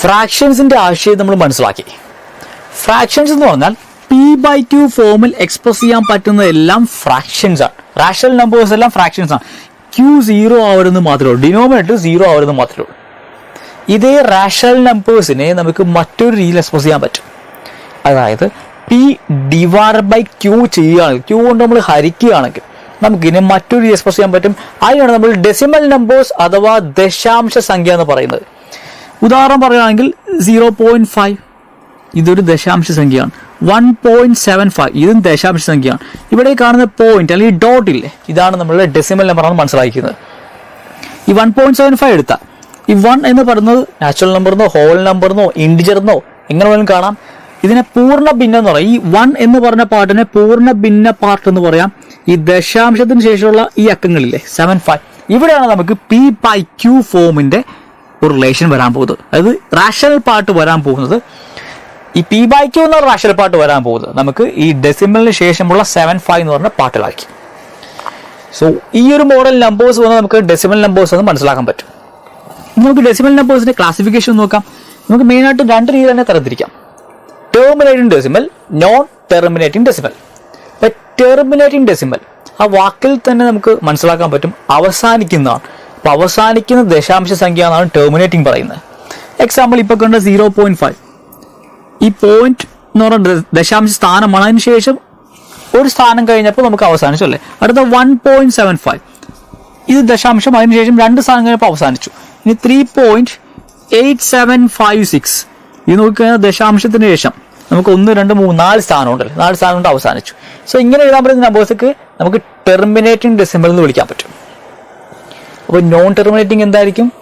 ഫ്രാക്ഷൻസിന്റെ ആശയം നമ്മൾ മനസ്സിലാക്കി. ഫ്രാക്ഷൻസ് എന്ന് പറഞ്ഞാൽ പി ബൈ ടു ഫോമിൽ എക്സ്പ്രസ് ചെയ്യാൻ പറ്റുന്ന എല്ലാം ഫ്രാക്ഷൻസ് ആണ്. റാഷണൽ നമ്പേഴ്സ് എല്ലാം ഫ്രാക്ഷൻസ് ആണ്. ക്യൂ സീറോ ആവരുന്ന് മാത്രമേ ഉള്ളൂ. ഡിനോമിനേറ്റർ സീറോ ആവരുന്ന് മാത്രമേ ഉള്ളൂ. ഇതേ റാഷണൽ നമ്പേഴ്സിനെ നമുക്ക് മറ്റൊരു രീതിയിൽ എക്സ്പ്രസ് ചെയ്യാൻ പറ്റും. അതായത് പി ഡിവൈഡ് ബൈ ക്യൂ ചെയ്യുകയാണെങ്കിൽ ക്യൂ കൊണ്ട് നമ്മൾ ഹരിക്കുകയാണെങ്കിൽ നമുക്കിനെ മറ്റൊരു എക്സ്പ്രസ് ചെയ്യാൻ പറ്റും. അതിനാണ് നമ്മൾ ഡെസിമൽ നമ്പേഴ്സ് അഥവാ ദശാംശ സംഖ്യ എന്ന് പറയുന്നത്. ഉദാഹരണം പറയുകയാണെങ്കിൽ സീറോ പോയിന്റ് ഫൈവ് ഇതൊരു ദശാംശ സംഖ്യയാണ്. വൺ പോയിന്റ് സെവൻ ഫൈവ് ഇതും ദശാംശ സംഖ്യയാണ്. ഇവിടെ കാണുന്ന പോയിന്റ് അല്ലെങ്കിൽ ഡോട്ട് ഇല്ലേ ഇതാണ് നമ്മളുടെ ഡെസിമൽ നമ്പറാണ് മനസ്സിലാക്കുന്നത് ഈ വൺ പോയിന്റ് സെവൻ ഫൈവ് എടുത്താൽ ഈ വൺ എന്ന് പറയുന്നത് നാച്ചുറൽ നമ്പറിന്നോ ഹോൾ നമ്പറിന്നോ ഇൻഡിജറിന്നോ എങ്ങനെ വേണമെങ്കിലും കാണാം. ഇതിനെ പൂർണ ഭിന്നം എന്ന് പറയാം. ഈ വൺ എന്ന് പറഞ്ഞ പാർട്ടിനെ പൂർണ ഭിന്ന പാർട്ട് എന്ന് പറയാം. ഈ ദശാംശത്തിന് ശേഷമുള്ള ഈ അക്കങ്ങളില്ലേ സെവൻ ഫൈവ് ഇവിടെയാണ് നമുക്ക് പി ബൈ ക്യൂ ഫോമിന്റെ ഒരു റിലേഷൻ വരാൻ പോകുന്നത്. അതായത് റാഷണൽ പാർട്ട് വരാൻ പോകുന്നത് ഈ പി ബൈ ക്യൂ എന്ന റാഷണൽ പാർട്ട് വരാൻ പോകുന്നത്. നമുക്ക് ഈ ഡെസിമലിന് ശേഷമുള്ള സെവൻ ഫൈവ് എന്ന് പറഞ്ഞ പാർട്ടിലാക്കി സോ ഈ ഒരു മോഡൽ നമ്പേഴ്സ് വന്നാൽ നമുക്ക് ഡെസിമൽ നമ്പേഴ്സ് എന്ന് മനസ്സിലാക്കാൻ പറ്റും. നമുക്ക് ഡെസിമൽ നമ്പേഴ്സിന്റെ ക്ലാസിഫിക്കേഷൻ നോക്കാം. നമുക്ക് മെയിനായിട്ട് രണ്ട് രീതിയിൽ തന്നെ തരംതിരിക്കാം. Terminating decimal non terminating decimal terminating decimal ആ വാക്കിൽ തന്നെ നമുക്ക് മനസ്സിലാക്കാൻ പറ്റും. അവസാനിക്കുന്നതാണ്. അപ്പൊ അവസാനിക്കുന്ന ദശാംശ സംഖ്യ എന്നാണ് ടെർമിനേറ്റിംഗ് പറയുന്നത്. എക്സാമ്പിൾ ഇപ്പൊ കണ്ട സീറോ പോയിന്റ് ഫൈവ് ഈ പോയിന്റ് എന്ന് പറയുന്നത് ദശാംശ സ്ഥാനമാണ് അതിന് ശേഷം ഒരു സ്ഥാനം കഴിഞ്ഞപ്പോൾ നമുക്ക് അവസാനിച്ചു അല്ലേ? അടുത്ത വൺ പോയിന്റ് സെവൻ ഫൈവ് ഇത് ദശാംശം അതിനുശേഷം രണ്ട് സ്ഥാനം കഴിഞ്ഞപ്പോൾ അവസാനിച്ചു. ഇനി three point eight seven five six ഇത് നോക്കിക്കഴിഞ്ഞാൽ ദശാംശത്തിന് ശേഷം നമുക്ക് ഒന്ന് രണ്ട് മൂന്ന് നാല് സ്ഥാനം ഉണ്ടല്ലേ? നാല് സ്ഥാനം കൊണ്ട് അവസാനിച്ചു. സോ ഇങ്ങനെ എഴുതാൻ പറ്റുന്ന നമ്പേഴ്സൊക്കെ നമുക്ക് ടെർമിനേറ്റിംഗ് ഡെസിമൽ എന്ന് വിളിക്കാൻ പറ്റും. അപ്പോൾ നോൺ ടെർമിനേറ്റിംഗ് എന്തായിരിക്കും?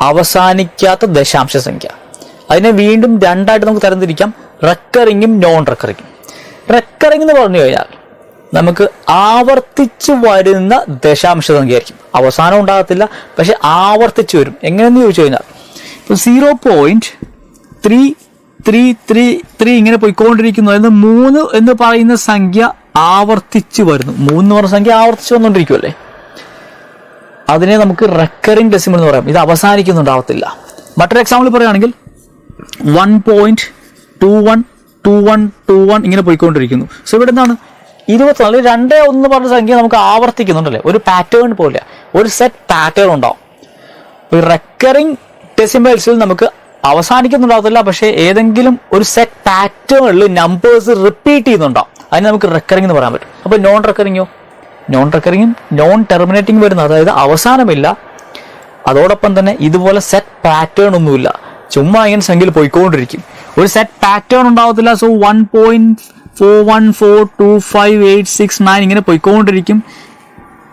അവസാനിക്കാത്ത ദശാംശ സംഖ്യ. അതിനെ വീണ്ടും രണ്ടായിട്ട് നമുക്ക് തരംതിരിക്കാം. റെക്കറിങ്ങും നോൺ റെക്കറിങ്ങും റെക്കറിംഗ് എന്ന് പറഞ്ഞു കഴിഞ്ഞാൽ നമുക്ക് ആവർത്തിച്ച് വരുന്ന ദശാംശ സംഖ്യ ആയിരിക്കും അവസാനം ഉണ്ടാകത്തില്ല പക്ഷെ ആവർത്തിച്ച് വരും. എങ്ങനെയെന്ന് ചോദിച്ചു കഴിഞ്ഞാൽ ഇപ്പോൾ zero point three three three three ഇങ്ങനെ പോയിക്കൊണ്ടിരിക്കുന്നു. അതായത് മൂന്ന് എന്ന് പറയുന്ന സംഖ്യ ആവർത്തിച്ച് വരുന്നു. മൂന്ന് പറഞ്ഞ സംഖ്യ ആവർത്തിച്ച് വന്നുകൊണ്ടിരിക്കുമല്ലേ അതിനെ നമുക്ക് റെക്കറിംഗ് ഡെസിമൽ എന്ന് പറയാം. ഇത് അവസാനിക്കുന്നുണ്ടാവത്തില്ല. മറ്റൊരു എക്സാമ്പിൾ പറയുകയാണെങ്കിൽ one point two one two one two one ഇങ്ങനെ പോയിക്കൊണ്ടിരിക്കുന്നു. സോ ഇവിടെ എന്താണ്? ഇരുപത്തിനാല് രണ്ടേ ഒന്ന് പറഞ്ഞ സംഖ്യ നമുക്ക് ആവർത്തിക്കുന്നുണ്ടല്ലേ? ഒരു പാറ്റേൺ പോലെ ഒരു സെറ്റ് പാറ്റേൺ ഉണ്ടാവും. റെക്കറിംഗ് ഡെസിമൽസിൽ നമുക്ക് അവസാനിക്കുന്നുണ്ടാവത്തില്ല പക്ഷേ ഏതെങ്കിലും ഒരു സെറ്റ് പാറ്റേണിൽ നമ്പേഴ്സ് റിപ്പീറ്റ് ചെയ്യുന്നുണ്ടാവും. അതിന് നമുക്ക് റെക്കറിംഗ് എന്ന് പറയാൻ പറ്റും. അപ്പോൾ നോൺ റെക്കറിങ്ങോ നോൺ റെക്കറിങ്ങും നോൺ ടെർമിനേറ്റിംഗ് വരുന്ന അതായത് അവസാനമില്ല. അതോടൊപ്പം തന്നെ ഇതുപോലെ സെറ്റ് പാറ്റേൺ ഒന്നുമില്ല. ചുമ്മാ ഇങ്ങനെ സംഖ്യയിൽ പോയിക്കൊണ്ടിരിക്കും. ഒരു സെറ്റ് പാറ്റേൺ ഉണ്ടാവത്തില്ല. So one point four one four two five eight six nine ഇങ്ങനെ പോയിക്കൊണ്ടിരിക്കും.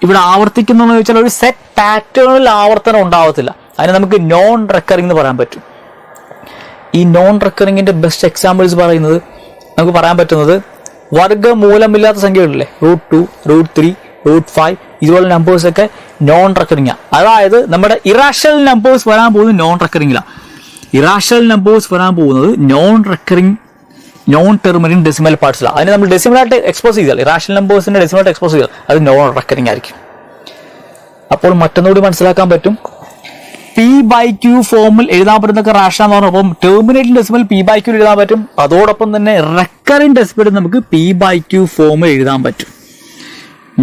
ഇവിടെ ആവർത്തിക്കുന്നു എന്ന് ചോദിച്ചാൽ ഒരു സെറ്റ് പാറ്റേണിൽ ആവർത്തനം ഉണ്ടാവത്തില്ല. അതിന് നമുക്ക് നോൺ റെക്കറിംഗ് എന്ന് പറയാൻ പറ്റും. ഈ നോൺ റെക്കറിങ്ങിന്റെ ബെസ്റ്റ് എക്സാമ്പിൾസ് പറയുന്നത് നമുക്ക് പറയാൻ പറ്റുന്നത് വർഗമൂലമില്ലാത്ത സംഖ്യകളില്ലേ root two root three root five ഇതുപോലെ നമ്പേഴ്സ് ഒക്കെ നോൺ റെക്കറിംഗ് അതായത് നമ്മുടെ ഇറാഷണൽ നമ്പേഴ്സ് വരാൻ പോകുന്നത് നോൺ റെക്കറിംഗിലാണ് ഇറാഷണൽ നമ്പേഴ്സ് വരാൻ പോകുന്നത് non recurring non terminal decimal പാർട്സിലാണ് അതിന് നമ്മൾ ഡെസിമലായിട്ട് എക്സ്പോസ് ചെയ്താൽ ഇറാഷണൽ നമ്പേഴ്സിന്റെ ഡെസിമലായിട്ട് എക്സ്പോസ് ചെയ്താൽ അത് നോൺ റെക്കറിംഗ് ആയിരിക്കും. അപ്പോൾ മറ്റൊന്നുകൂടി മനസ്സിലാക്കാൻ പറ്റും. പി ബൈ ക്യൂ ഫോമിൽ എഴുതാൻ പറ്റുന്ന റാഷൻ എന്ന് പറഞ്ഞപ്പോൾ terminating decimal p by q എഴുതാൻ പറ്റും. അതോടൊപ്പം തന്നെ റെക്കറിംഗ് ഡെസിമൽ നമുക്ക് പി ബൈ ക്യൂ ഫോമിൽ എഴുതാൻ പറ്റും.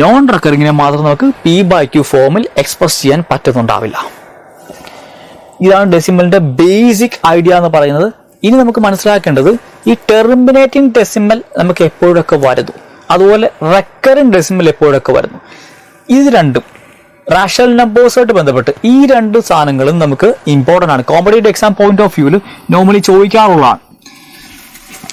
നോൺ റെക്കറിങ്ങിനെ മാത്രം നമുക്ക് പി ബൈ ക്യൂ ഫോമിൽ എക്സ്പ്രസ് ചെയ്യാൻ പറ്റുന്നുണ്ടാവില്ല. ഇതാണ് ഡെസിമലിന്റെ ബേസിക് ഐഡിയ എന്ന് പറയുന്നത്. ഇനി നമുക്ക് മനസ്സിലാക്കേണ്ടത് ഈ ടെർമിനേറ്റിംഗ് ഡെസിമൽ നമുക്ക് എപ്പോഴൊക്കെ വരുന്നു? അതുപോലെ റെക്കറിംഗ് ഡെസിമൽ എപ്പോഴൊക്കെ വരുന്നു? ഇത് രണ്ടും റാഷണൽ നമ്പേഴ്സായിട്ട് ബന്ധപ്പെട്ട് ഈ രണ്ട് സാധനങ്ങളും നമുക്ക് ഇമ്പോർട്ടന്റ് ആണ്. കോമ്പറ്റേറ്റീവ് എക്സാം പോയിന്റ് ഓഫ് വ്യൂവിൽ നോർമലി ചോദിക്കാറുള്ളതാണ്.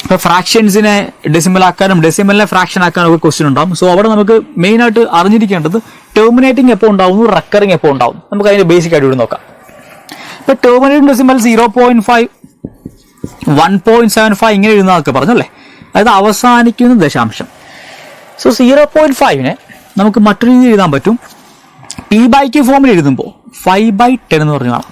ഇപ്പൊ ഫ്രാക്ഷൻസിനെ ഡെസിമൽ ആക്കാനും ഡെസിമലിനെ ഫ്രാക്ഷൻ ആക്കാനും ഒക്കെ ക്വസ്റ്റ്യൻ ഉണ്ടാവും. സോ അവിടെ നമുക്ക് മെയിൻ ആയിട്ട് അറിഞ്ഞിരിക്കേണ്ടത് ടെർമിനേറ്റിംഗ് എപ്പോൾ ഉണ്ടാവുന്നു റെക്കറിംഗ് എപ്പോൾ ഉണ്ടാവും നമുക്ക് അതിന്റെ ബേസിക് ആയിട്ട് ഇവിടെ നോക്കാം. ഇപ്പൊ terminating decimal zero point five one point seven five ഇങ്ങനെ എഴുതുന്നതൊക്കെ പറഞ്ഞല്ലേ? അതായത് അവസാനിക്കുന്ന ദശാംശം. സോ സീറോ പോയിന്റ് ഫൈവിനെ നമുക്ക് മറ്റൊരു രീതിയിൽ എഴുതാൻ പറ്റും. പി ബൈ ക്യൂ ഫോമിൽ എഴുതുമ്പോൾ ഫൈവ് ബൈ ടെൻ എന്ന് പറഞ്ഞു കാണാം.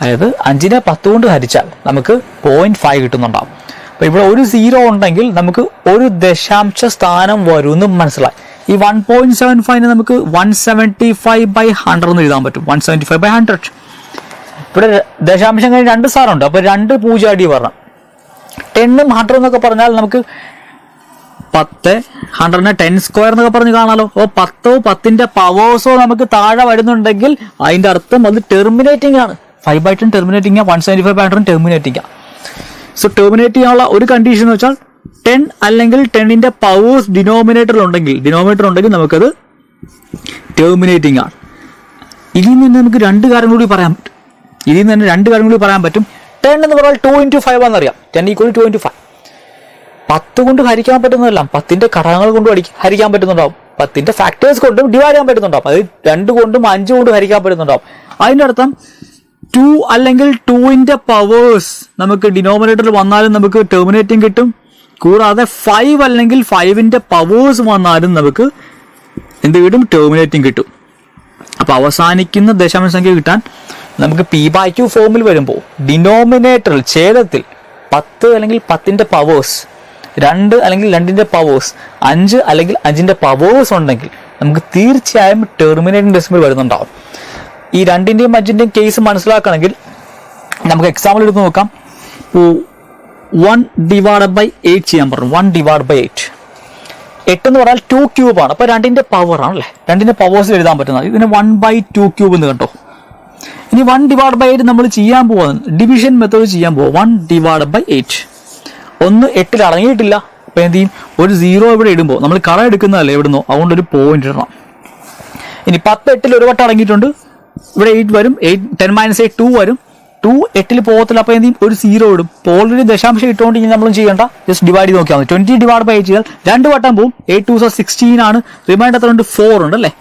അതായത് അഞ്ചിനെ പത്ത് കൊണ്ട് ഹരിച്ചാൽ നമുക്ക് പോയിന്റ് ഫൈവ് കിട്ടുന്നുണ്ടാവും. അപ്പൊ ഇവിടെ ഒരു സീറോ ഉണ്ടെങ്കിൽ നമുക്ക് ഒരു ദശാംശ സ്ഥാനം വരും എന്ന് മനസ്സിലായി. ഈ വൺ പോയിന്റ് സെവൻ ഫൈവിന് നമുക്ക് one seventy five by hundred എന്ന് എഴുതാൻ പറ്റും. One seventy five by hundred ഇവിടെ ദശാംശം കഴിഞ്ഞ് രണ്ട് സ്ഥാനമുണ്ട്. അപ്പോൾ രണ്ട് പൂജ്യം അടി പറഞ്ഞു ടെണ്ണും ഹൺഡ്രഡ് എന്നൊക്കെ പറഞ്ഞാൽ നമുക്ക് പത്ത് ഹൺഡ്രഡിനെ ടെൻ സ്ക്വയർ എന്നൊക്കെ പറഞ്ഞ് കാണാലോ. ഓ പത്തോ പത്തിന്റെ പവേഴ്സോ നമുക്ക് താഴെ വരുന്നുണ്ടെങ്കിൽ അതിന്റെ അർത്ഥം അത് ടെർമിനേറ്റിംഗ് ആണ്. ഫൈവ് ബൈ ടെൻ ടെർമിനേറ്റിംഗ് ആ one seventy five hundred terminating so terminate ചെയ്യാനുള്ള ഒരു കണ്ടീഷൻ എന്ന് വെച്ചാൽ ടെൻ അല്ലെങ്കിൽ ടെന്നിന്റെ പവേഴ്സ് ഡിനോമിനേറ്റർ ഉണ്ടെങ്കിൽ ഡിനോമിനേറ്റർ ഉണ്ടെങ്കിൽ നമുക്കത് ടെർമിനേറ്റിംഗ് ആണ്. ഇതിൽ നിന്ന് നമുക്ക് രണ്ട് കാര്യം കൂടി പറയാൻ ഇതിൽ നിന്ന് തന്നെ രണ്ട് കാര്യം കൂടി പറയാൻ പറ്റും. ടെൻ എന്ന് പറഞ്ഞാൽ two into five ആണെന്നറിയാം. Ten equal to into five പത്ത് കൊണ്ട് ഹരിക്കാൻ പറ്റുന്നതല്ല. പത്തിന്റെ ഘടകങ്ങൾ കൊണ്ട് ഹരി- ഹരിക്കാൻ പറ്റുന്നുണ്ടാവും. പത്തിന്റെ ഫാക്ടേഴ്സ് കൊണ്ടും ഡിവൈഡ് ചെയ്യാൻ പറ്റുന്നുണ്ടാവും. അത് രണ്ട് കൊണ്ടും അഞ്ച് കൊണ്ടും ഹരിക്കാൻ പറ്റുന്നുണ്ടാവും. അതിന്റെ അർത്ഥം ടു അല്ലെങ്കിൽ ടുവിന്റെ പവേഴ്സ് നമുക്ക് ഡിനോമിനേറ്ററിൽ വന്നാലും നമുക്ക് ടെർമിനേറ്റിംഗ് കിട്ടും. കൂടാതെ ഫൈവ് അല്ലെങ്കിൽ ഫൈവിന്റെ പവേഴ്സ് വന്നാലും നമുക്ക് എന്ത് കിട്ടും? ടെർമിനേറ്റിംഗ് കിട്ടും. അപ്പൊ അവസാനിക്കുന്ന ദശാംശ സംഖ്യ കിട്ടാൻ നമുക്ക് പി ബൈ ക്യു ഫോമിൽ വരുമ്പോൾ ഡിനോമിനേറ്ററിൽ ഛേദത്തിൽ പത്ത് അല്ലെങ്കിൽ പത്തിന്റെ പവേഴ്സ് രണ്ട് അല്ലെങ്കിൽ രണ്ടിന്റെ പവേഴ്സ് അഞ്ച് അല്ലെങ്കിൽ അഞ്ചിന്റെ പവേഴ്സ് ഉണ്ടെങ്കിൽ നമുക്ക് തീർച്ചയായും ടെർമിനേറ്റിംഗ് ഡെസിമൽ വരുന്നുണ്ടാവും. ഈ രണ്ടിന്റെയും അഞ്ചിന്റെയും കേസ് മനസ്സിലാക്കണമെങ്കിൽ നമുക്ക് എക്സാമ്പിൾ എടുത്ത് നോക്കാം. വൺ ഡിവൈഡ് ബൈ എയ്റ്റ് ചെയ്യാൻ പറഞ്ഞു. വൺ ഡിവൈഡ് ബൈ എയ്റ്റ് എട്ട് എന്ന് പറഞ്ഞാൽ ടു ക്യൂബ് ആണ്. അപ്പൊ രണ്ടിന്റെ പവർ ആണല്ലേ രണ്ടിന്റെ പവേഴ്സിൽ എഴുതാൻ പറ്റുന്നത്. ഇതിന് വൺ ബൈ ടു ക്യൂബ് എന്ന് കണ്ടോ ഇനി വൺ ഡിവൈഡ് ബൈ എയ്റ്റ് നമ്മൾ ചെയ്യാൻ പോകുന്നത് ഡിവിഷൻ മെത്തേഡ് ചെയ്യാൻ പോകും വൺ ഡിവൈഡ് ബൈ എയ്റ്റ് ഒന്ന് എട്ടിൽ അടങ്ങിയിട്ടില്ല. അപ്പൊ എന്ത് ചെയ്യും? ഒരു സീറോ ഇവിടെ ഇടുമ്പോൾ നമ്മൾ കള എടുക്കുന്നതല്ലേ എവിടുന്നോ അതുകൊണ്ട് ഒരു പോയിന്റ് ഇടണം. ഇനി പത്ത് എട്ടിൽ ഒരു വട്ടം അടങ്ങിയിട്ടുണ്ട്. ഇവിടെ എയ്റ്റ് വരും. Eight ten minus eight two വരും. ടു എട്ടിൽ പോകത്തില്ല അപ്പൊ എന്ത് ഒരു സീറോ ഇടും. ഇപ്പോൾ ഓൾറെഡി ദശാംശം ഇട്ടുകൊണ്ട് ഇനി നമ്മളും ചെയ്യേണ്ട. ജസ്റ്റ് ഡിവൈഡ് ചെയ്ത് നോക്കിയാൽ മതി. ട്വന്റി ഡിവൈഡ് ബൈ ചെയ്താൽ രണ്ട് വട്ടം പോവും. എയ്റ്റ് ടു സിക്സ്റ്റീൻ ആണ്. റിമൈൻഡ് എത്ര ഉണ്ട് ഫോർ ഉണ്ട് അല്ലേ?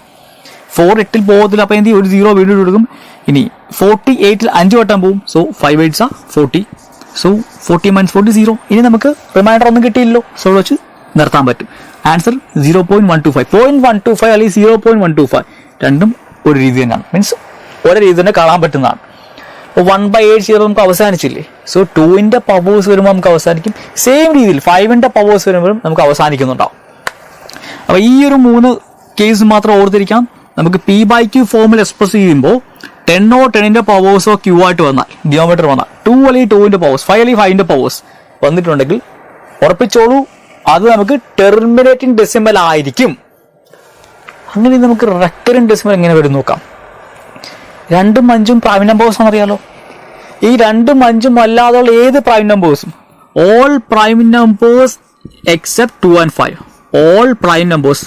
ഫോർ എട്ടിൽ പോകത്തില്ല അപ്പൊ എന്ത് ഒരു സീറോ വീണ്ടും കൊടുക്കും ഇനി ഫോർട്ടി എയ്റ്റിൽ അഞ്ച് വട്ടം പോവും. സോ ഫൈവ് എയ്റ്റ്സ് ആ forty so forty minus forty zero ഇനി നമുക്ക് റിമൈൻഡർ ഒന്നും കിട്ടിയില്ലല്ലോ. സോ വെച്ച് നിർത്താൻ പറ്റും. Answer zero point one two five point one two five അല്ലെങ്കിൽ zero point one two five രണ്ടും ഒരു രീതി തന്നെയാണ്. മീൻസ് ഒരേ രീതി തന്നെ കാണാൻ പറ്റുന്നതാണ്. അപ്പോൾ വൺ ബൈ എയ്റ്റ് സീറോ നമുക്ക് അവസാനിച്ചില്ലേ? സോ ടൂവിന്റെ പവേഴ്സ് വരുമ്പോൾ നമുക്ക് അവസാനിക്കും. സെയിം രീതിയിൽ ഫൈവിന്റെ പവേഴ്സ് വരുമ്പോഴും നമുക്ക് അവസാനിക്കുന്നുണ്ടാവും. അപ്പൊ ഈ ഒരു മൂന്ന് കേസ് മാത്രം ഓർത്തിരിക്കാം. നമുക്ക് പി ബൈ ക്യൂ ഫോമിൽ എക്സ്പ്രസ് ചെയ്യുമ്പോൾ ടെന്നോ ടെന്നിന്റെ പവേഴ്സോ ക്യൂ ആയിട്ട് വന്നാൽ ഡിയോമീറ്റർ വന്നാൽ ടു അല്ലെങ്കിൽ ടൂവിന്റെ പവേഴ്സ് ഫൈവ് അല്ലെങ്കിൽ ഫൈവിന്റെ പവേഴ്സ് വന്നിട്ടുണ്ടെങ്കിൽ ഉറപ്പിച്ചോളൂ അത് നമുക്ക് ടെർമിനേറ്റിംഗ് ഡെസിമൽ ആയിരിക്കും. അങ്ങനെ നമുക്ക് റെക്കറിംഗ് ഡെസിമൽ എങ്ങനെ വരും നോക്കാം. രണ്ടും അഞ്ചും പ്രൈം നമ്പേഴ്സ് ആണെന്നറിയാലോ. ഈ രണ്ടും അഞ്ചും അല്ലാതെയുള്ള ഏത് prime നമ്പേഴ്സും all prime numbers except two and five all prime numbers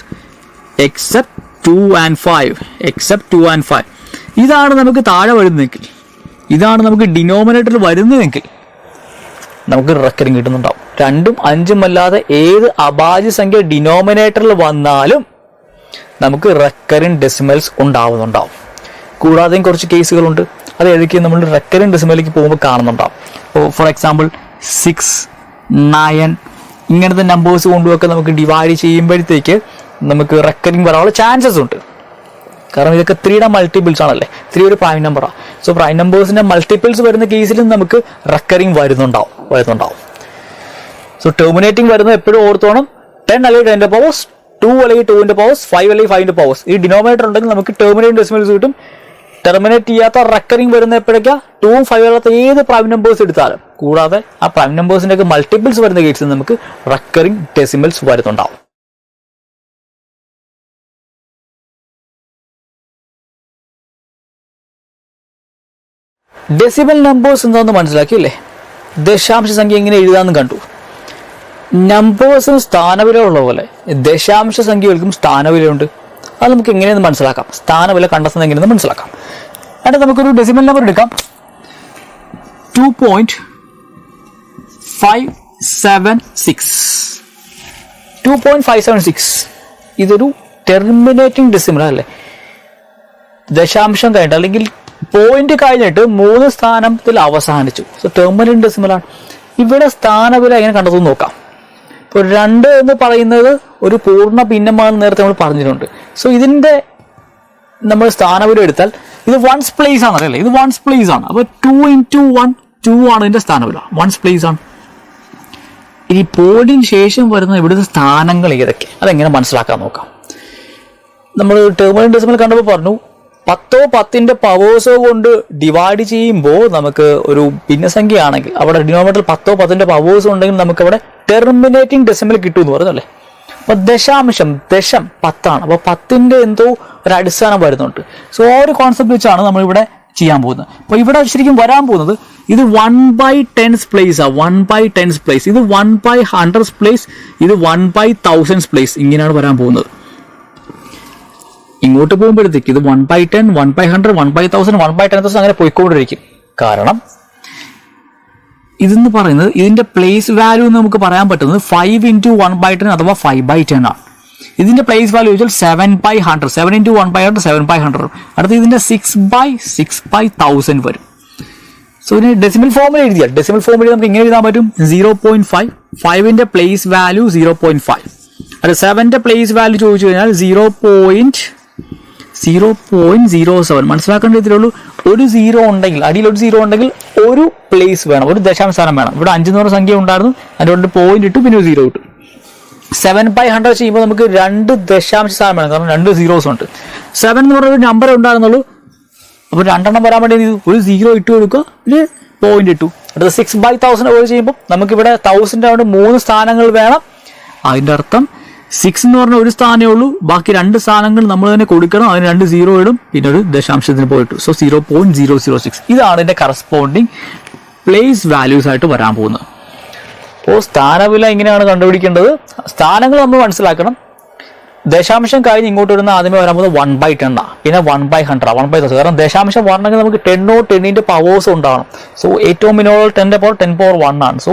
except two and five except two and five ഇതാണ് നമുക്ക് താഴെ വരുന്നതെങ്കിൽ. ഇതാണ് നമുക്ക് ഡിനോമിനേറ്റർ വരുന്നതെങ്കിൽ നമുക്ക് റെക്കറിങ് കിട്ടുന്നുണ്ടാവും. രണ്ടും അഞ്ചും അല്ലാതെ ഏത് അഭാജ്യ സംഖ്യ ഡിനോമിനേറ്ററിൽ വന്നാലും നമുക്ക് റെക്കറിങ് ഡെസിമൽസ് ഉണ്ടാവുന്നുണ്ടാവും. കൂടാതെയും കുറച്ച് കേസുകളുണ്ട് അത് ഏതൊക്കെ നമ്മൾ റെക്കറിങ് ഡെസിമലിലേക്ക് പോകുമ്പോൾ കാണുന്നുണ്ടാവും. ഫോർ എക്സാമ്പിൾ സിക്സ് നയൻ ഇങ്ങനത്തെ നമ്പേഴ്സ് കൊണ്ടുമൊക്കെ നമുക്ക് ഡിവൈഡ് ചെയ്യുമ്പോഴത്തേക്ക് നമുക്ക് റെക്കറിങ് വരാനുള്ള ചാൻസസ് ഉണ്ട്. കാരണം ഇതൊക്കെ ത്രീയുടെ മൾട്ടിപ്പിൾസ് ആണല്ലേ? ത്രീ ഒരു പ്രൈം നമ്പറാണ് സോ പ്രൈം നമ്പേഴ്സിന്റെ മൾട്ടിപ്പിൾസ് വരുന്ന കേസിലും നമുക്ക് റെക്കറിങ് വരുന്നുണ്ടാവും വരുന്നുണ്ടാവും. സോ ടെർമിനേറ്റിംഗ് വരുന്ന എപ്പോഴും ഓർത്തോണം. ടെൻ അല്ലെങ്കിൽ ടെന്റെ പവേഴ്സ് ടു അല്ലെങ്കിൽ ടുവിന്റെ പവേഴ്സ് ഫൈവ് അല്ലെങ്കിൽ ഫൈവിന്റെ പവേഴ്സ് ഈ ഡിനോമിനേറ്റർ ഉണ്ടെങ്കിൽ നമുക്ക് ടെർമിനേറ്റ് ഡെസിമൽസ് കിട്ടും. ടെർമിനേറ്റ് ചെയ്യാത്ത റെക്കറിംഗ് വരുന്ന എപ്പോഴേക്കാ ടൂവും ഫൈവ് അല്ലാത്ത ഏത് പ്രൈം നമ്പേഴ്സ് എടുത്താലും. കൂടാതെ ആ പ്രൈം നമ്പേഴ്സിന്റെ ഒക്കെ മൾട്ടിപ്പിൾസ് വരുന്ന കേസിൽ നമുക്ക് റെക്കറിംഗ് ഡെസിമൽസ് വരുന്നുണ്ടാവും. ഡെസിമൽ നമ്പേഴ്സ് എന്താണെന്ന് മനസ്സിലാക്കിയില്ലേ? ദശാംശ സംഖ്യ എങ്ങനെ എഴുതാമെന്ന് കണ്ടു. നമ്പേഴ്സിന് സ്ഥാനവില ഉള്ള പോലെ ദശാംശ സംഖ്യകൾക്കും സ്ഥാനവിലയുണ്ട്. അത് നമുക്ക് എങ്ങനെയെന്ന് മനസ്സിലാക്കാം? സ്ഥാനവില കണ്ടെത്തുന്നത് എങ്ങനെയെന്ന് മനസ്സിലാക്കാം. എന്നിട്ട് നമുക്കൊരു ഡെസിമൽ നമ്പർ എടുക്കാം. Two point five seven six two point five seven six ഇതൊരു ടെർമിനേറ്റിംഗ് ഡെസിമൽ അല്ലേ? ദശാംശം കഴിഞ്ഞിട്ട് അല്ലെങ്കിൽ പോയിന്റ് കഴിഞ്ഞിട്ട് മൂന്ന് സ്ഥാനത്തിൽ അവസാനിച്ചു. സോ ടെർമിനൽ ഡെസിമൽ ആണ്. ഇവിടെ സ്ഥാനവില എങ്ങനെ കണ്ടെത്തും നോക്കാം. ഇപ്പോൾ രണ്ട് എന്ന് പറയുന്നത് ഒരു പൂർണ ഭിന്നമാണെന്ന് നേരത്തെ നമ്മൾ പറഞ്ഞിട്ടുണ്ട്. സോ ഇതിന്റെ നമ്മൾ സ്ഥാനവില എടുത്താൽ ഇത് വൺസ് പ്ലേസ് ആണ് അല്ലേ? ഇത് വൺസ് പ്ലേസ് ആണ്. അപ്പോൾ ടു ഇന്റു വൺ ടു ആണ് ഇതിന്റെ സ്ഥാനവില. വൺസ് പ്ലേസ് ആണ്. ഇനി പോയിന്റിന് ശേഷം വരുന്ന ഇവിടുത്തെ സ്ഥാനങ്ങൾ ഏതൊക്കെ? അതെങ്ങനെ മനസ്സിലാക്കാൻ നോക്കാം. നമ്മൾ ടെർമിനൽ ഡെസിമൽ കണ്ടപ്പോൾ പറഞ്ഞു പത്തോ പത്തിന്റെ പവേഴ്സോ കൊണ്ട് ഡിവൈഡ് ചെയ്യുമ്പോൾ നമുക്ക് ഒരു ഭിന്നസംഖ്യയാണെങ്കിൽ അവിടെ ഡിനോമിനേറ്റർ പത്തോ പത്തിന്റെ പവേഴ്സോ ഉണ്ടെങ്കിൽ നമുക്ക് അവിടെ ടെർമിനേറ്റിംഗ് ഡെസിമൽ കിട്ടുമെന്ന് പറഞ്ഞല്ലേ അപ്പൊ ദശാംശം ദശം പത്താണ്. അപ്പൊ പത്തിന്റെ എന്തോ ഒരു അടിസ്ഥാനം വരുന്നുണ്ട്. സോ ആ ഒരു കോൺസെപ്റ്റ് വെച്ചാണ് നമ്മൾ ഇവിടെ ചെയ്യാൻ പോകുന്നത്. അപ്പൊ ഇവിടെ ശരിക്കും വരാൻ പോകുന്നത് ഇത് വൺ ബൈ ടെൻസ് പ്ലേസ് ആ വൺ ബൈ ടെൻസ് പ്ലേസ് ഇത് വൺ ബൈ ഹൺഡ്രഡ് പ്ലേസ് ഇത് വൺ ബൈ തൗസൻഡ് പ്ലേസ് ഇങ്ങനെയാണ് വരാൻ പോകുന്നത്. ഇങ്ങോട്ട് പോകുമ്പോഴത്തേക്ക് ഇത് one by ten one by hundred one by thousand one by ten thousand അങ്ങനെ പോയിക്കൊണ്ടിരിക്കും. കാരണം ഇതെന്ന് പറയുന്നത് ഇതിന്റെ പ്ലേസ് വാല്യൂ എന്ന് നമുക്ക് പറയാൻ പറ്റുന്നത് five into one by ten അഥവാ ഫൈവ് ബൈ ടെൻ ആണ്. ഇതിന്റെ പ്ലേസ് വാല്യൂ വെച്ചാൽ seven by hundred seven into one by hundred seven by hundred അടുത്ത് ഇതിന്റെ six by six by thousand വരും. സോ ഇതിന് ഡെസിമൽ ഫോമിൽ എഴുതിയാൽ ഡെസിമൽ ഫോമിൽ നമുക്ക് ഇങ്ങനെ എഴുതാൻ പറ്റും. Zero point five ഫൈവിന്റെ place value zero point five അത് സെവന്റെ പ്ലേസ് വാല്യൂ ചോദിച്ചു കഴിഞ്ഞാൽ zero point zero point zero seven മനസ്സിലാക്കേണ്ട ഇതിലേ ഉള്ളൂ ഒരു സീറോ ഉണ്ടെങ്കിൽ അടിയിൽ ഒരു സീറോ ഉണ്ടെങ്കിൽ ഒരു പ്ലേസ് വേണം ഒരു ദശാംശം വേണം. ഇവിടെ അഞ്ചെന്ന് പറഞ്ഞ സംഖ്യ ഉണ്ടായിരുന്നു അതുകൊണ്ട് പോയിന്റ് ഇട്ടു പിന്നെ ഒരു സീറോ ഇട്ടു. സെവൻ ബൈ ഹൺഡ്രഡ് ചെയ്യുമ്പോൾ നമുക്ക് രണ്ട് ദശാംശ സ്ഥാനം വേണം കാരണം രണ്ട് സീറോസ് ഉണ്ട്. സെവൻ എന്ന് പറഞ്ഞ ഒരു നമ്പർ ഉണ്ടായിരുന്നുള്ളൂ. അപ്പോൾ രണ്ടെണ്ണം വരാൻ വേണ്ടി ഒരു സീറോ ഇട്ട് കൊടുക്കുക ഒരു പോയിന്റ് ഇട്ടു. അടുത്ത സിക്സ് ബൈ തൗസൻഡ് ചെയ്യുമ്പോൾ ചെയ്യുമ്പോൾ നമുക്കിവിടെ തൗസൻഡ് ആയിട്ട് മൂന്ന് സ്ഥാനങ്ങൾ വേണം. അതിന്റെ അർത്ഥം സിക്സ് എന്ന് പറഞ്ഞ ഒരു സ്ഥാനമേ ഉള്ളൂ. ബാക്കി രണ്ട് സ്ഥാനങ്ങൾ നമ്മൾ തന്നെ കൊടുക്കണം. അതിന് രണ്ട് സീറോ ഇടും. പിന്നെ ഒരു ദശാംശത്തിന് പോയിട്ടു. So zero point zero zero six ഇതാണ് ഇതിന്റെ കറസ്പോണ്ടിങ് പ്ലേസ് വാല്യൂസ് ആയിട്ട് വരാൻ പോകുന്നത്. അപ്പോൾ സ്ഥാനവില എങ്ങനെയാണ് കണ്ടുപിടിക്കേണ്ടത്? സ്ഥാനങ്ങൾ നമ്മൾ മനസ്സിലാക്കണം. ദശാംശം കഴിഞ്ഞ് ഇങ്ങോട്ട് വരുന്ന ആദ്യമേ വരാൻ പോകുന്നത് വൺ ബൈ ടെൻ ആണ് പിന്നെ one by hundred one by thousand കാരണം ദശാംശം വരണമെങ്കിൽ നമുക്ക് ടെന്നോ ടെന്നിന്റെ പവേഴ്സ് ഉണ്ടാവണം. സോ ഏറ്റവും minimum ten power ten power one ആണ്. സോ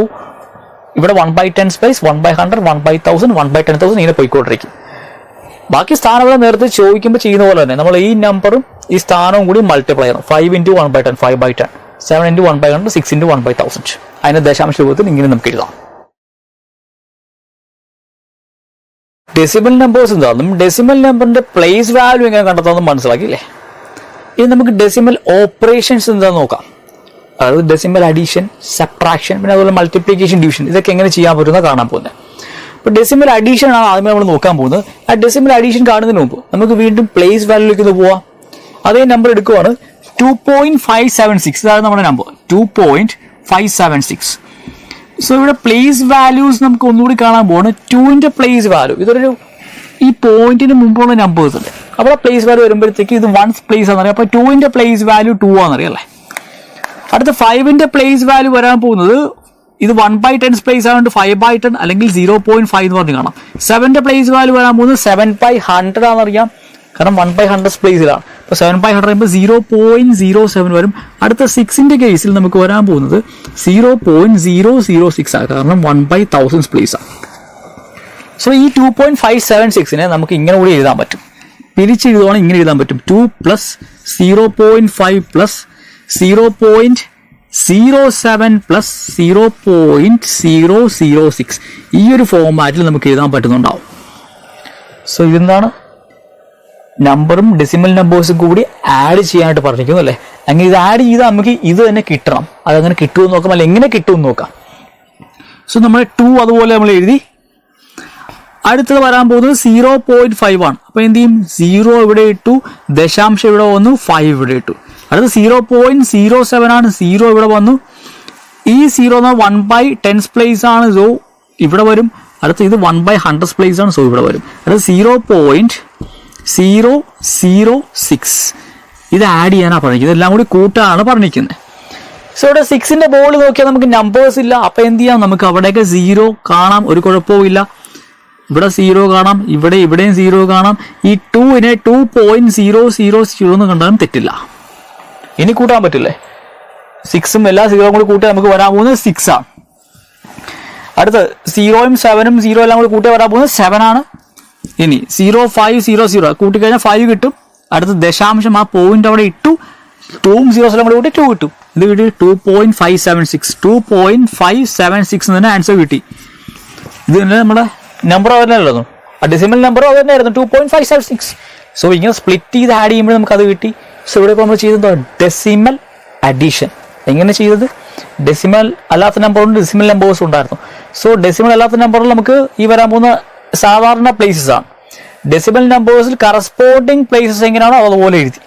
ഇവിടെ one by ten space one by hundred one by thousand one by ten thousand ഇങ്ങനെ പോയിക്കൊണ്ടിരിക്കും. ബാക്കി സ്ഥാനങ്ങൾ നേരത്തെ ചോദിക്കുമ്പോൾ ചെയ്യുന്ന പോലെ തന്നെ നമ്മൾ ഈ നമ്പറും ഈ സ്ഥാനവും കൂടി മൾട്ടിപ്ലൈ ചെയ്യണം. Five into one by ten five by ten seven into one by hundred six into one by thousand അതിന്റെ ദശാംശ രൂപത്തിൽ ഇങ്ങനെ നമുക്ക് എഴുതാം. ഡെസിമൽ നമ്പേഴ്സ് എന്താണെന്നും ഡെസിമൽ നമ്പറിന്റെ പ്ലേസ് വാല്യൂ എങ്ങനെ കണ്ടെത്താമെന്ന് മനസ്സിലാക്കിയില്ലേ? ഇനി നമുക്ക് ഡെസിമൽ ഓപ്പറേഷൻസ് എന്താണെന്ന് നോക്കാം. അതായത് ഡെസിമൽ അഡീഷൻ സബ്ട്രാക്ഷൻ പിന്നെ അതുപോലെ മൾട്ടിപ്ലിക്കേഷൻ ഡിവിഷൻ ഇതൊക്കെ എങ്ങനെ ചെയ്യാൻ പറ്റുന്ന കാണാൻ പോകുന്നത്. ഇപ്പോൾ ഡെസിമൽ അഡീഷൻ ആണ് ആദ്യമേ നമ്മൾ നോക്കാൻ പോകുന്നത്. ആ ഡെസിമൽ അഡീഷൻ കാണുന്നതിന് മുമ്പ് നമുക്ക് വീണ്ടും പ്ലേസ് വാല്യൂലേക്ക് ഒന്ന് പോവാം. അതേ number എടുക്കുവാണ് two point five seven six ഇതാണ് നമ്മുടെ number two point five seven six so ഇവിടെ പ്ലേസ് വാല്യൂസ് നമുക്ക് ഒന്നുകൂടി കാണാൻ പോവാണ്. ടുവിന്റെ പ്ലേസ് വാല്യൂ ഇതൊരു ഈ പോയിന്റിന് മുമ്പുള്ള നമ്പേഴ്സ് ഉണ്ട് അപ്പോൾ പ്ലേസ് വാല്യൂ വരുമ്പോഴത്തേക്ക് ഇത് വൺസ് പ്ലേസ് ആണെന്നറിയാം അപ്പൊ ടുവിന്റെ പ്ലേസ് വാല്യൂ ടു ആണെന്നറിയാം അല്ലേ? അടുത്ത ഫൈവിന്റെ പ്ലേസ് വാല്യൂ വരാൻ പോകുന്നത് ഇത് വൺ ബൈ ടെൻ പ്ലേസ് ആയതുകൊണ്ട് ഫൈവ് ബൈ ടെൻ അല്ലെങ്കിൽ സീറോ പോയിന്റ് ഫൈവ് എന്ന് പറഞ്ഞ് കാണാം. സെവന്റെ പ്ലേസ് വാല്യൂ വരാൻ പോകുന്നത് സെവൻ ബൈ ഹൺഡ്രഡ് ആണെന്നറിയാം. കാരണം വൺ ബൈ ഹൺഡ്രഡ് പ്ലേസിലാണ് അപ്പോൾ സെവൻ ബൈ ഹൺഡ്രഡ് ആകുമ്പോൾ സീറോ പോയിന്റ് സീറോ സെവൻ വരും. അടുത്ത സിക്സിന്റെ കേസിൽ നമുക്ക് വരാൻ പോകുന്നത് zero point zero zero six ആണ്. കാരണം വൺ ബൈ തൗസൻഡ് പ്ലേസ് ആണ്. സോ ഈ ടു പോയിന്റ് ഫൈവ് സെവൻ സിക്സിനെ നമുക്ക് ഇങ്ങനെ കൂടി എഴുതാൻ പറ്റും. പിരിച്ചെഴുതുവാണെങ്കിൽ ഇങ്ങനെ എഴുതാൻ പറ്റും. Two plus zero point five plus zero point zero seven plus zero point zero zero six ഈ ഒരു ഫോമാറ്റിൽ നമുക്ക് എഴുതാൻ പറ്റുന്നുണ്ടാവും. സോ ഇതെന്താണ്? നമ്പറും ഡെസിമൽ നമ്പേഴ്സും കൂടി ആഡ് ചെയ്യാനായിട്ട് പറഞ്ഞിരിക്കുന്നു അല്ലേ? അങ്ങനെ ഇത് ആഡ് ചെയ്താൽ നമുക്ക് ഇത് തന്നെ കിട്ടണം. അതങ്ങനെ കിട്ടുമെന്ന് നോക്കാം. അല്ല എങ്ങനെ കിട്ടുമെന്ന് നോക്കാം. സോ നമ്മൾ ടു അതുപോലെ നമ്മൾ എഴുതി. അടുത്തത് വരാൻ പോകുന്നത് സീറോ പോയിന്റ് ഫൈവ് ആണ്. അപ്പൊ എന്ത് ചെയ്യും? സീറോ ഇവിടെ ഇട്ടു. ദശാംശം ഇവിടെ വന്നു. ഫൈവ് ഇവിടെ ഇട്ടു. അടുത്ത സീറോ പോയിന്റ് സീറോ സെവൻ ആണ്. സീറോ ഇവിടെ വന്നു. ഈ zero one by tens place ആണ്. സോ ഇവിടെ വരും. അടുത്ത ഇത് വൺ ബൈ ഹൺഡ്രഡ് പ്ലേസ് ആണ്. സോ ഇവിടെ വരും. അതായത് zero point zero zero six ഇത് ആഡ് ചെയ്യാനാണ് പറഞ്ഞിരിക്കുന്നത്. എല്ലാം കൂടി കൂട്ടാണ് പറഞ്ഞിരിക്കുന്നത്. സോ ഇവിടെ സിക്സിന്റെ ബോൾ നോക്കിയാൽ നമുക്ക് നമ്പേഴ്സ് ഇല്ല. അപ്പൊ എന്ത് ചെയ്യാം? നമുക്ക് അവിടെയൊക്കെ സീറോ കാണാം. ഒരു കുഴപ്പവും ഇല്ല. ഇവിടെ സീറോ കാണാം. ഇവിടെ ഇവിടെയും സീറോ കാണാം. ഈ ടൂവിനെ two point zero zero zero എന്ന് കണ്ടാലും തെറ്റില്ല. ഇനി കൂട്ടാൻ പറ്റില്ലേ? സിക്സും എല്ലാ സീറോയും കൂടി കൂട്ടി നമുക്ക് വരാൻ പോകുന്നത് സിക്സ് ആണ് അടുത്ത് സീറോയും സെവനും സീറോ എല്ലാം കൂടി കൂട്ടി വരാൻ പോകുന്നത് സെവൻ ആണ്. ഇനി സീറോ ഫൈവ് സീറോ സീറോ കൂട്ടിക്കഴിഞ്ഞാൽ ഫൈവ് കിട്ടും. അടുത്ത ദശാംശം ആ പോയിന്റ് അവിടെ ഇട്ടു. ടൂവും സീറോസ് എല്ലാം കൂടി കൂട്ടി ടു കിട്ടും. ഇത് കിട്ടി two point five seven six two point five seven six തന്നെ ആൻസർ കിട്ടി. ഇത് തന്നെ നമ്മുടെ നമ്പർ അവരുന്നല്ലോ ആ ഡെസിമൽ നമ്പർ അത് തന്നെയായിരുന്നു two point five seven six so ഇങ്ങനെ സ്പ്ലിറ്റ് ചെയ്ത് ആഡ് ചെയ്യുമ്പോൾ നമുക്ക് അത് കിട്ടി. സോ ഇവിടെ ഇപ്പോൾ നമ്മൾ ചെയ്തത് ഡെസിമൽ അഡീഷൻ എങ്ങനെ ചെയ്തത്? ഡെസിമൽ അല്ലാത്ത നമ്പറുണ്ട് ഡെസിമൽ നമ്പേഴ്സ് ഉണ്ടായിരുന്നു. സോ ഡെസിമൽ അല്ലാത്ത നമ്പറിൽ നമുക്ക് ഈ വരാൻ പോകുന്ന സാധാരണ പ്ലേസസ് ആണ്. ഡെസിമൽ നമ്പേഴ്സിൽ കറസ്പോണ്ടിങ് പ്ലേസസ് എങ്ങനെയാണോ അതുപോലെ എഴുതി.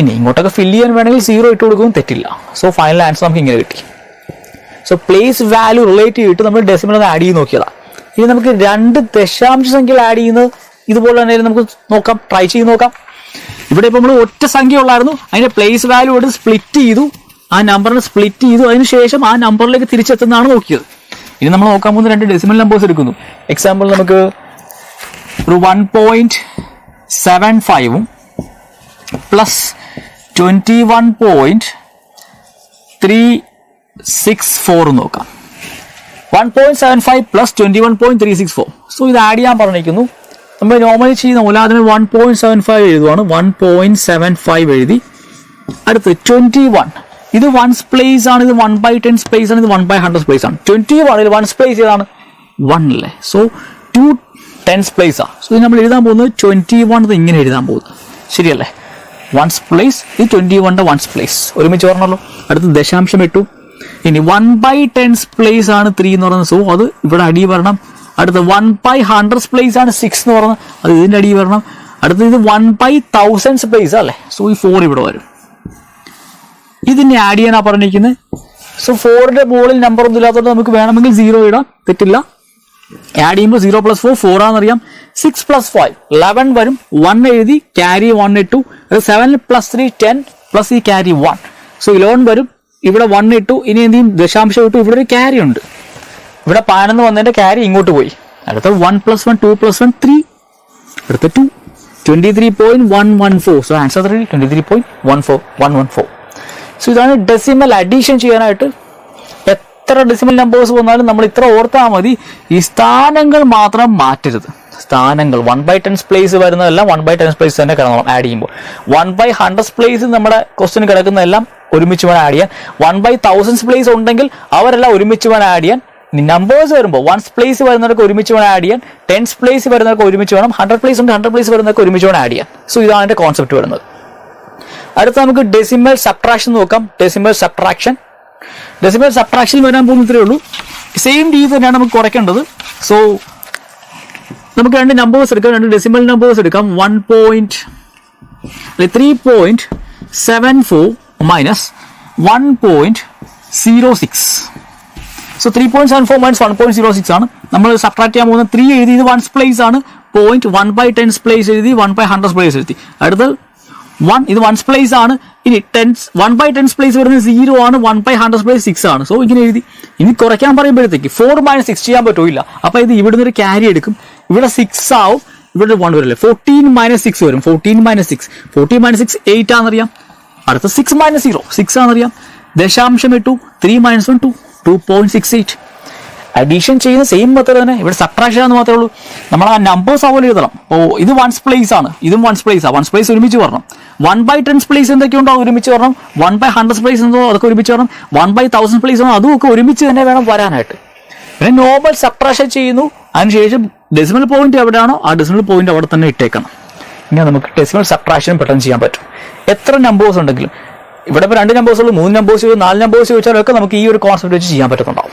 ഇനി ഇങ്ങോട്ടൊക്കെ ഫില്ല് ചെയ്യാൻ വേണമെങ്കിൽ സീറോ ഇട്ട് കൊടുക്കും തെറ്റില്ല. സോ ഫൈനൽ ആൻസർ നമുക്ക് ഇങ്ങനെ കിട്ടി. സോ പ്ലേസ് വാല്യൂ റിലേറ്റ് ചെയ്തിട്ട് നമ്മൾ ഡെസിമൽ ഒന്ന് ആഡ് ചെയ്ത് നോക്കിയതാണ് ഇനി നമുക്ക് രണ്ട് ദശാംശ സംഖ്യകൾ ആഡ് ചെയ്യുന്നത് ഇതുപോലെ തന്നെ നമുക്ക് നോക്കാം ട്രൈ ചെയ്ത് നോക്കാം. ഇവിടെ ഇപ്പോൾ നമ്മൾ ഒറ്റ സംഖ്യ ഉള്ളായിരുന്നു അതിന്റെ പ്ലേസ് വാല്യൂ എടുത്ത് സ്പ്ലിറ്റ് ചെയ്തു. ആ നമ്പറിനെ സ്പ്ലിറ്റ് ചെയ്തു. അതിനുശേഷം ആ നമ്പറിലേക്ക് തിരിച്ചെത്തുന്നതാണ് നോക്കിയത്. ഇനി നമ്മൾ നോക്കാൻ പോകുന്ന രണ്ട് ഡെസിമൽ നമ്പേഴ്സ് എടുക്കുന്നു. എക്സാമ്പിൾ നമുക്ക് ഒരു വൺ പോയിന്റ് സെവൻ ഫൈവും plus twenty one point three six four നോക്കാം. One point seven five plus twenty one point three six four so ഇത് ആഡ് ചെയ്യാൻ പറഞ്ഞിരിക്കുന്നു. നമ്മൾ നോർമലി ചെയ്യുന്ന പോലെ അതിന് വൺ പോയിന്റ് സെവൻ ഫൈവ് എഴുതുവാണ്. വൺ പോയിന്റ് സെവൻ ഫൈവ് എഴുതി. അടുത്ത് ട്വന്റി വൺ ഇത് വൺ സ്പ്ലേസ് ആണ്. ഇത് വൺ ബൈ ടെൻ സ്പ്ലേസ് ആണ്. ഇത് വൺ ബൈ ഹൺഡ്രഡ് സ്പ്ലേസ് ആണ്. ട്വന്റി വൺ ഇത് വൺസ് പ്ലേസ് ഏതാണ്? വൺ അല്ലേ സോ ടു ടെൻ സ്പ്ലേസ് ആണ് സോ ഇത് നമ്മൾ എഴുതാൻ പോകുന്നത് ട്വന്റി വൺ ഇത് ഇങ്ങനെ എഴുതാൻ പോകുന്നത്. ശരിയല്ലേ? വൺ സ്പ്ലേസ് ഇത് ട്വന്റി വണ്ണിന്റെ വൺ സ്പ്ലേസ് ഒരുമിച്ച് പറഞ്ഞല്ലോ അടുത്ത് ദശാംശം ഇട്ടു. ഇനി വൺ ബൈ ടെൻ സ്പ്ലേസ് ആണ് ത്രീ എന്ന് പറയുന്നത്. സോ അത് ഇവിടെ അടി വരണം. അടുത്ത് വൺ ബൈ ഹൺഡ്രഡ് പ്ലേസ് ആണ് സിക്സ് എന്ന് പറഞ്ഞത്. അത് ഇതിന്റെ അടി വരണം. അടുത്ത് ഇത് വൺ ബൈ തൗസൻഡ്സ് പ്ലേസ് അല്ലേ? സോ ഈ ഫോർ ഇവിടെ വരും. ഇതിനെ ആഡ് ചെയ്യാനാ പറഞ്ഞിരിക്കുന്നത്. സോ ഫോറിന്റെ മുകളിൽ നമ്പർ ഒന്നും ഇല്ലാത്തതുകൊണ്ട് നമുക്ക് വേണമെങ്കിൽ സീറോ ഇടാം. തെറ്റില്ല. ആഡ് ചെയ്യുമ്പോൾ സീറോ പ്ലസ് ഫോർ ഫോർ ആണെന്നറിയാം. സിക്സ് പ്ലസ് ഫൈവ് ലെവൻ വരും. വൺ എഴുതി ക്യാരി വൺ ഇട്ടു. Seven plus three ten plus ഈ ക്യാരി വൺ സോ ഇലവൻ വരും. ഇവിടെ വൺ ഇട്ടു. ഇനി എന്തെയും ദശാംശം ഇട്ടു. ഇവിടെ ഒരു ക്യാരി ഉണ്ട്. ഇവിടെ പതിനൊന്ന് വന്നതിന്റെ ക്യാരി ഇങ്ങോട്ട് പോയി. അടുത്ത one plus one two plus one three അടുത്ത two twenty three point one one four so answer three twenty three point one four one one four so ഇതാണ് ഡെസിമൽ അഡീഷൻ ചെയ്യാനായിട്ട് എത്ര ഡെസിമൽ നമ്പേഴ്സ് വന്നാലും നമ്മൾ ഇത്ര ഓർത്താൽ മതി ഈ സ്ഥാനങ്ങൾ മാത്രം മാറ്റരുത്. സ്ഥാനങ്ങൾ വൺ ബൈ ടെൻസ് പ്ലേസ് വരുന്നതെല്ലാം വൺ ബൈ ടെൻസ് പ്ലേസ് തന്നെ കിടന്നോളാം ആഡ് ചെയ്യുമ്പോൾ. വൺ ബൈ ഹൺഡ്രഡ് പ്ലേസ് നമ്മുടെ ക്വസ്റ്റ്യൻ കിടക്കുന്നതെല്ലാം ഒരുമിച്ച് വേണം ആഡ് ചെയ്യാൻ. വൺ ബൈ തൗസൻഡ്സ് പ്ലേസ് ഉണ്ടെങ്കിൽ അവരെല്ലാം ഒരുമിച്ച് വേണം ആഡ് ചെയ്യാൻ. നമ്പേഴ്സ് വരുമ്പോൾ വൺസ് പ്ലേസ് വരുന്നവർക്ക് ഒരുമിച്ച് വേണം ആഡ് ചെയ്യാൻ ടെൻസ് പ്ലേസ് വരുന്നവർക്ക് ഒരുമിച്ച് വേണം ഹൺഡ്രഡ് പ്ലേസ് ഉണ്ട് ഹൺഡ്രഡ് പ്ലേസ് വരുന്നവർക്ക് ഒരുമിച്ച് വേണം ആഡ് ചെയ്യാൻ. സോ ഇതാണ് എന്റെ കോൺസെപ്റ്റ് വരുന്നത്. അടുത്ത നമുക്ക് ഡെസിമൽ സബ്ട്രാക്ഷൻ നോക്കാം. ഡെസിമൽ സബ്ട്രാക്ഷൻ ഡെസിമൽ സബ്ട്രാക്ഷൻ വരാൻ പോകുന്ന ഇത്രയേ ഉള്ളൂ. സെയിം രീതി തന്നെയാണ് നമുക്ക് കുറയ്ക്കേണ്ടത്. സോ നമുക്ക് രണ്ട് നമ്പേഴ്സ് എടുക്കാം. രണ്ട് ഡെസിമൽ നമ്പേഴ്സ് എടുക്കാം. One point three point seven four minus one point zero six so three point seven four minus one point zero six ആണ്. നമ്മൾ സബ്ട്രാക്ട് ചെയ്യാൻ പോകുന്ന ത്രീ എഴുതി ഇത് വൺസ് പ്ലേസ് ആണ്. Point one by tens place എഴുതി one by hundred place എഴുതി. അടുത്ത വൺ ഇത് വൺസ് പ്ലേസ് ആണ്. ഇനി tens one by tens place വരുന്നത് സീറോ ആണ് one by hundred place six ആണ്. സോ ഇങ്ങനെ എഴുതി. ഇനി കുറയ്ക്കാൻ പറയുമ്പോഴത്തേക്ക് ഫോർ മൈനസ് സിക്സ് ചെയ്യാൻ പറ്റില്ല അപ്പൊ ഇത് ഇവിടുന്ന് ഒരു ക്യാരി എടുക്കും. ഇവിടെ സിക്സ് ആവും. ഇവിടെ വൺ വരില്ലേ? ഫോർട്ടീൻ മൈനസ് സിക്സ് വരും. Fourteen minus six fourteen minus six eight ആണെന്നറിയാം. അടുത്ത സിക്സ് മൈനസ് സീറോ സിക്സ് ആണെന്നറിയാം. ദശാംശം ഇട്ടു. Three minus one two two point six eight addition ചെയ്യുന്ന സെയിം മെത്തേഡ് തന്നെ. ഇവിടെ സബ്ട്രാക്ഷൻ എന്ന് മാത്രമേ ഉള്ളൂ. നമ്മൾ ആ നമ്പേഴ്സ് അതുപോലെ എഴുതണം. ഓ ഇത് വൺസ് പ്ലേസ് ആണ്. ഇതും വൺസ് പ്ലേസ് ആണ് വൺസ് പ്ലേസ് ഒരുമിച്ച് വരണം. വൺ ബൈ ടെൻസ് പ്ലേസ് എന്തൊക്കെയുണ്ടോ ഒരുമിച്ച് വരണം. വൺ ബൈ ഹൺഡ്രഡ് പ്ലേസ് എന്തോ അതൊക്കെ ഒരുമിച്ച് വരണം. വൺ ബൈ തൗസൻഡ് പ്ലേസ് ആണോ അതും ഒക്കെ ഒരുമിച്ച് തന്നെ വേണം വരാനായിട്ട്. പിന്നെ നോർമൽ സബ്ട്രാക്ഷൻ ചെയ്യുന്നു. അതിനുശേഷം ഡെസിമൽ പോയിന്റ് എവിടെയാണോ ആ ഡെസിമൽ പോയിന്റ് അവിടെ തന്നെ ഇട്ടേക്കണം. ഇനി നമുക്ക് ഡെസിമൽ സബ്ട്രാക്ഷൻ പെട്ടെന്ന് ചെയ്യാൻ പറ്റും. എത്ര നമ്പേഴ്സ് ഉണ്ടെങ്കിലും ഇവിടെ ഇപ്പോൾ രണ്ട് നമ്പേഴ്സ് ഉള്ളൂ മൂന്ന് നമ്പേഴ്സ് നാല് നമ്പേഴ്സ് ചോദിച്ചാലൊക്കെ നമുക്ക് ഈ ഒരു കോൺസെപ്റ്റ് വെച്ച് ചെയ്യാൻ പറ്റുന്നുണ്ടാവും